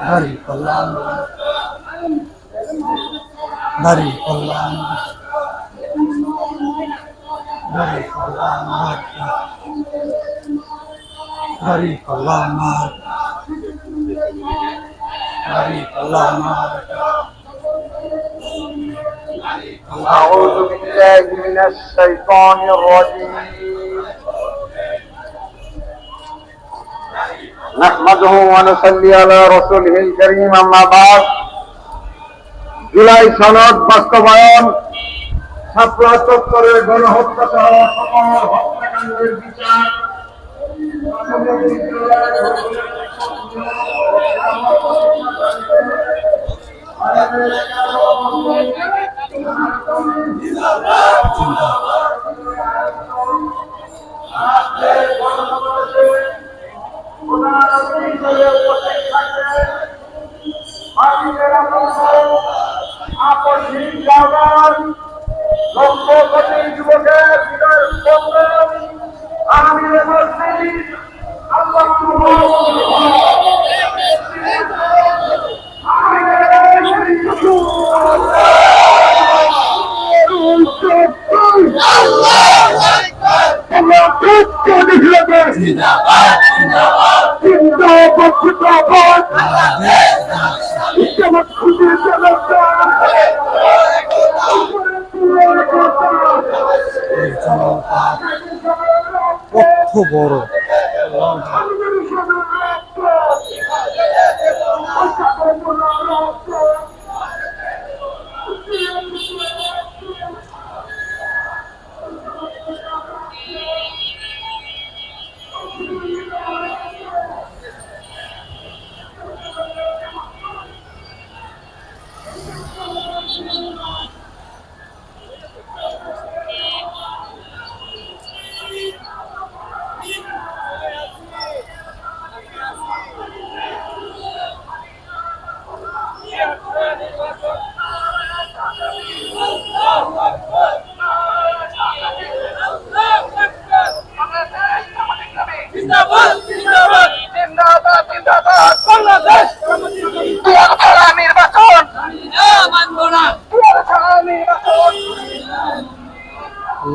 দাড়ি পাল্লা দাড়ি পাল্লা দাড়ি পাল্লা দাড়ি পাল্লা মার দাড়ি পাল্লা মার أعوذ بالله من الشيطان الرجيم نحمده ونصلي على رسوله الكريم أما بعد জুলাই সনদ বাস্তবায়ন ছাত্র চত্বরের গণহত্যা সহ সকল হত্যাকাণ্ডের বিচার আপসহীন জাগান লক্ষ কোটি যুবকের হৃদয়ের স্পন্দন আমির মসজিদ আল্লাহ আমরা সত্য দেখলাম জিন্দাবাদ জিন্দাবাদ ইসলাম কত বড়।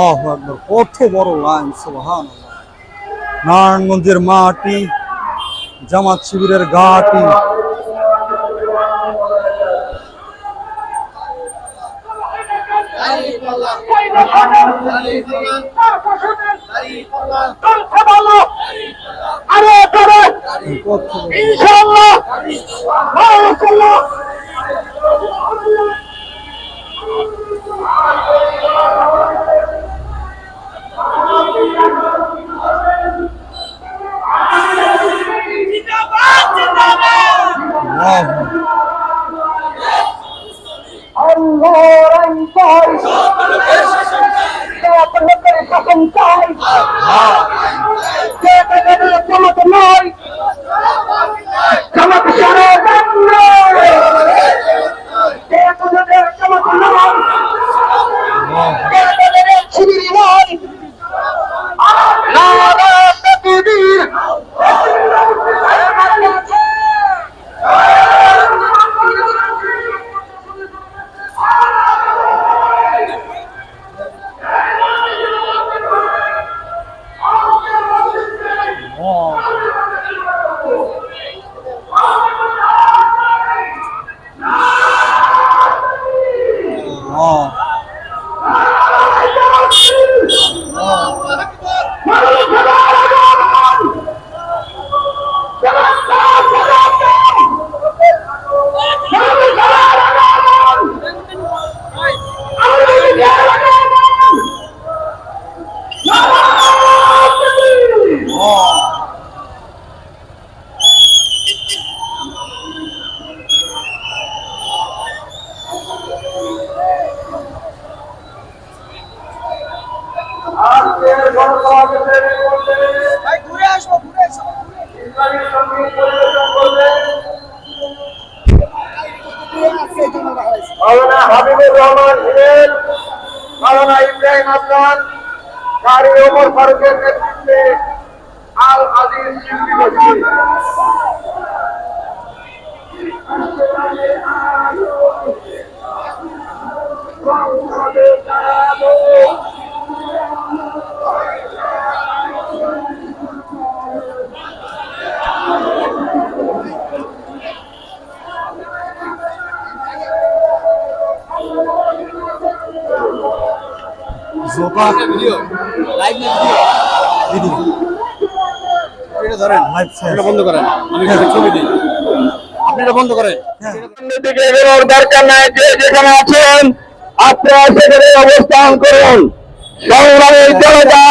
আল্লাহ আকবর কত বড় লাইন সুবহান নারায়ণগঞ্জের মাটি জামাত শিবিরের কত ইনশাআল্লাহ। মাশাআল্লাহ আল্লাহ আল্লাহর আইন ঘুরে আসব ঘুরে আসব Maulana Habibur Rahman Al Aziz video live video এটা ধরেন। লাইভ এটা বন্ধ করেন। আমি একটা ছবি দিই। আপনি এটা বন্ধ করেন। দিকে বেরোর দরকার নাই যে যেখানে আছেন আপনারা সেখানে অবস্থান করুন। সংগ্রামী জনতা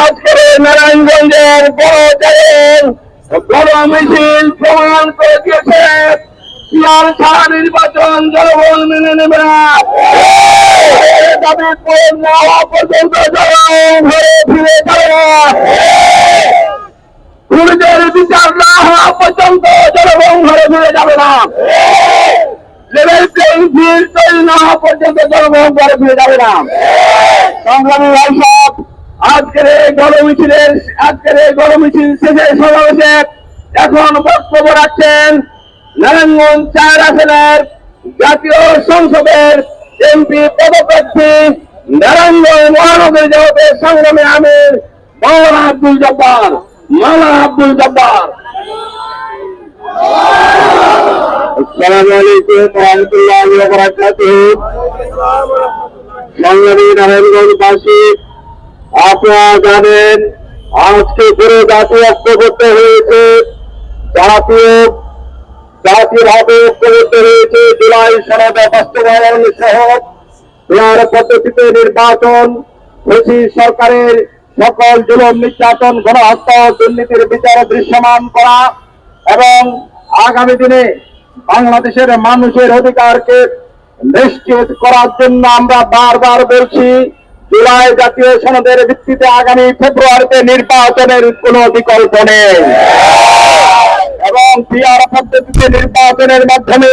আজকের নারায়ণগঞ্জের বড় জায়ের বড় মিছিল প্রমাণ করে দিয়েছে। নির্বাচন জনগণ মেনে নেবে না। পর্যন্ত না। বিচার না হওয়া পর্যন্ত জনগণ ঘরে ফিরে যাবে না। না পর্যন্ত জনগণ ঘরে ফিরে যাবে না। সংগ্রামী ভাই সব আজকের এই গণমিছিলের আজকের এই গণমিছিল শেষে সমাবেশে এখন বক্তব্য রাখছেন নারায়ণগঞ্জ চার আসনের জাতীয় সংসদের এমপি পদপ্রার্থী নারায়ণগঞ্জ মহানগরী জগতের সংগ্রামী আমির মাওলানা আব্দুল জব্বার, মাওলানা আব্দুল জব্বার। আজকে পুরো জাতি ঐক্যবদ্ধ হয়েছে। জাতীয় ঐক্যবদ্ধ হয়েছে জুলাই বাস্তবায়ন সহ পদ্ধতিতে নির্বাচন সরকারের সকল জুলুম নির্যাতন দুর্নীতির দৃশ্যমান করা এবং আগামী দিনে বাংলাদেশের মানুষের অধিকারকে নিশ্চিত করার জন্য আমরা বারবার বলছি, জুলাই জাতীয় সনদের ভিত্তিতে আগামী ফেব্রুয়ারিতে নির্বাচনের কোনো বিকল্প নেই। এবং নির্বাচনের মাধ্যমে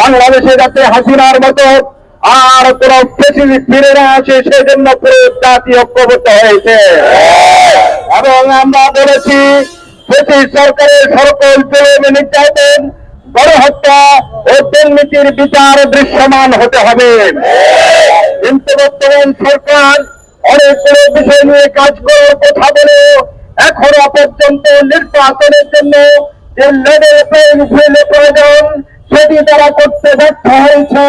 বাংলাদেশে যাতে হাসিনার মতো আর কোন ফেসিলি ফিরে না আসে, সেজন্য পুরো জাতি ঐক্যবদ্ধ হয়েছে। এবং আমরা বলেছি, ব্রিটিশ সরকারের সকল জুলুম নির্যাতন, গণহত্যা ও দুর্নীতির বিচার দৃশ্যমান হতে হবে। কিন্তু বর্তমান সরকার অনেকগুলো বিষয় নিয়ে কাজ করার কথা বলে এখনও পর্যন্ত নির্বাচনের জন্য লেভেল প্লেইং ফিল্ড প্রয়োজন সেটি তারা করতে ব্যর্থ হয়েছে।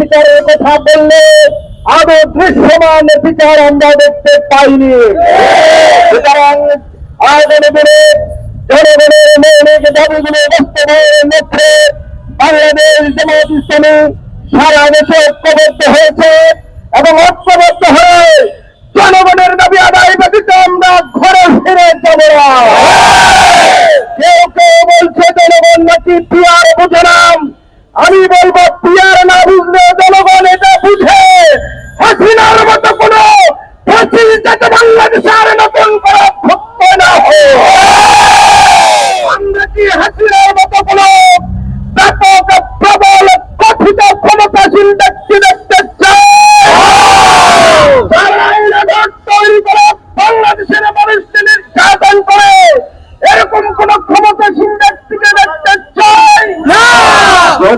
বিচারের কথা বললে আরও দৃশ্যমান বিচার আমরা দেখতে পাইনি। বাংলাদেশ সারা দেশে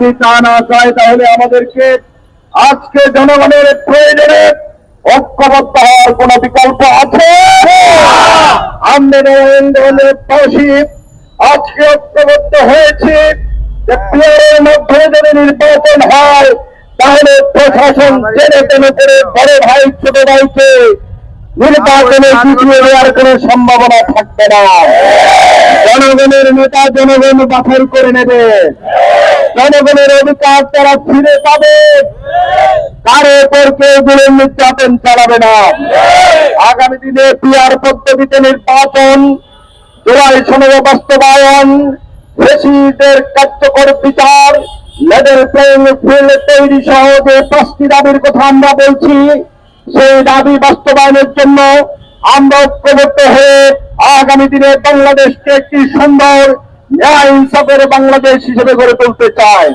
যদি তা না চায়, তাহলে আমাদেরকে আজকে জনগণের প্রয়োজনে ঐক্যবদ্ধ হওয়ার কোন বিকল্প আছে? নরেন্দ্রের পাশে আজকে ঐক্যবদ্ধ হয়েছে যে পিয়ারের মধ্যে যদি নির্বাচন হয়, তাহলে প্রশাসন জেনে টেনে করে বড় ভাই, ছোট ভাইকে নির্বাচনে জিতিয়ে দেওয়ার কোন সম্ভাবনা থাকবে না। জনগণের নেতা জনগণ বাছাই করে নেবে। জনগণের অধিকার তারা ফিরে পাবে কারও উপর কেউ জুলুম নির্যাতন চালাবে না আগামী দিনে পিয়ার পদ্ধতিতে নির্বাচন জুলাই সনদ বাস্তবায়ন ফেসিদের কার্যকর বিচার লেভেল প্লেইং ফিল্ড তৈরি সহ যে পাঁচটি দাবির কথা আমরা বলছি সেই দাবি বাস্তবায়নের জন্য আমরা ঐক্যবদ্ধ হয়ে আগামী দিনে বাংলাদেশকে একটি সুন্দর বাংলাদেশ হিসেবে গড়ে তুলতে চায়।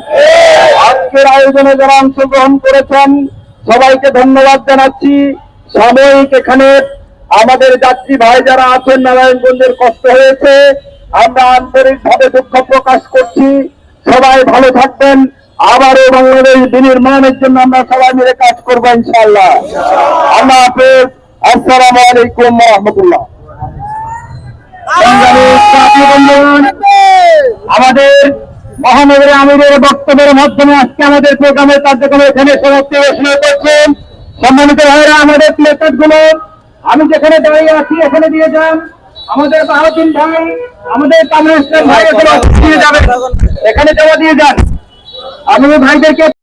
আজকের আয়োজনে যারা অংশগ্রহণ করেছেন, সবাইকে ধন্যবাদ জানাচ্ছি। সাময়িক এখানে আমাদের যাত্রী ভাই যারা আছেন, নারায়ণগঞ্জের কষ্ট হয়েছে। আমরা আন্তরিকভাবে দুঃখ প্রকাশ করছি। সবাই ভালো থাকবেন। আবারও বাংলাদেশ বিনির্মাণের জন্য আমরা সবাই মিলে কাজ করব ইনশাআল্লাহ। আল্লাহ হাফেজ। আসসালামু আলাইকুম রহমতুল্লাহ। মহানগরের আমিরের বক্তব্যের মাধ্যমে আজকে আমাদের প্রোগ্রামের কার্যক্রম এখানে সমাপ্তি ঘোষণা করছেন সম্মানিত ভাইরা আমাদের প্লেকার্ডগুলো আমি যেখানে দাঁড়িয়ে আছি এখানে দিয়ে যান। আমাদের বাহাদুর ভাই আমাদের কামরুল ভাই এখানে দিয়ে যাবেন। এখানে জমা দিয়ে যান। আমি ভাইদেরকে